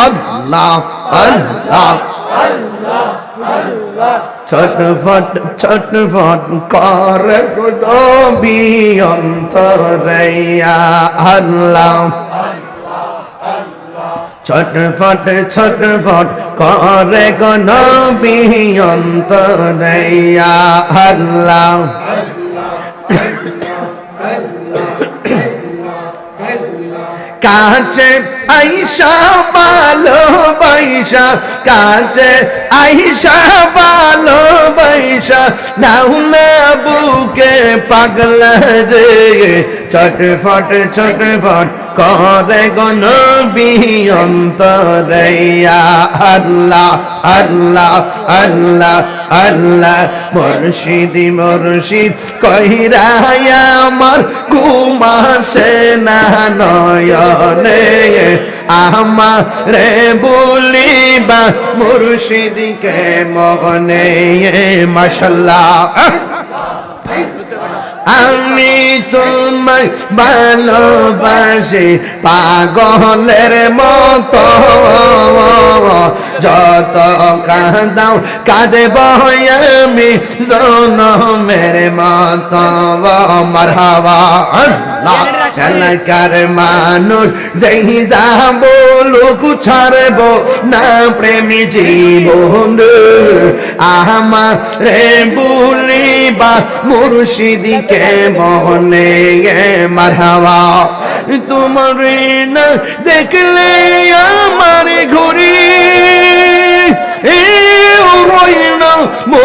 আল্লাহ আল্লাহ ছটফট ছটফট কর নবী অন্তরয়া আল্লাহ ছটফট ছটফট করে গনবী অন্তরয়া আল্লাহ কাছে আইসা বালো বৈশা কাছে আইসা বালো বৈশা নাও না বুকে পাগল রে। ছটফট ছটফট করে গণ অন্তরয়া আল্লাহ আল্লাহ আল্লাহ আল্লাহ, মুর্শিদি, মুর্শিদ কহিরায়া আমার কুমাসে না নয়নে। আমার রে বলিবা মুর্শিদকে মগনে মাশাল্লাহ। আমি তোমায় ভালোবাসি, পাগলের মতো। যত কাঁদাও কাঁদে আমি জনমের মতো। মারহাবা এলাকার মানুষ যেই যা বলুক ছাড়ব না, প্রেমী জীবন। আমার রে বলিবা মুর্শিদিকে মনে মারহাওয়া তোমার না দেখলে আমার ঘুরি। এ রইনা মো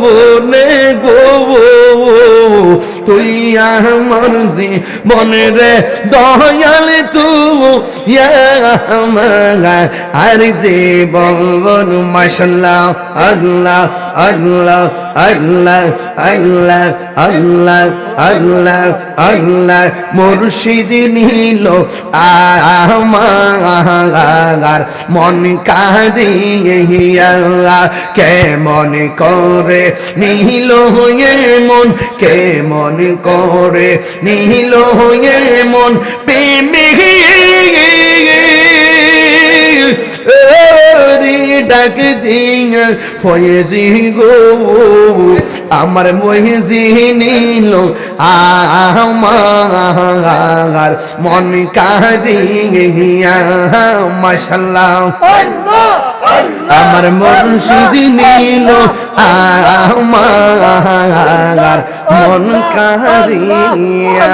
বনে গো তুই আমার মনে রে, দয়াল তু আর যে বলবন আল্লাহ আল্লাহ আল্লাহ আল্লাহ আল্লাহ আল্লাহ আল্লাহ, মুর্শিদ নিল আমার মন কে মন করে নিল মন কে মন করে নিল হয়ে মন ডাক ফয়েজি গো, আমার মহিজি নিল আমার। মন কারিয়া মাশাল্লাহ। আমার মুর্শিদ নিল আমার। মন কারিয়া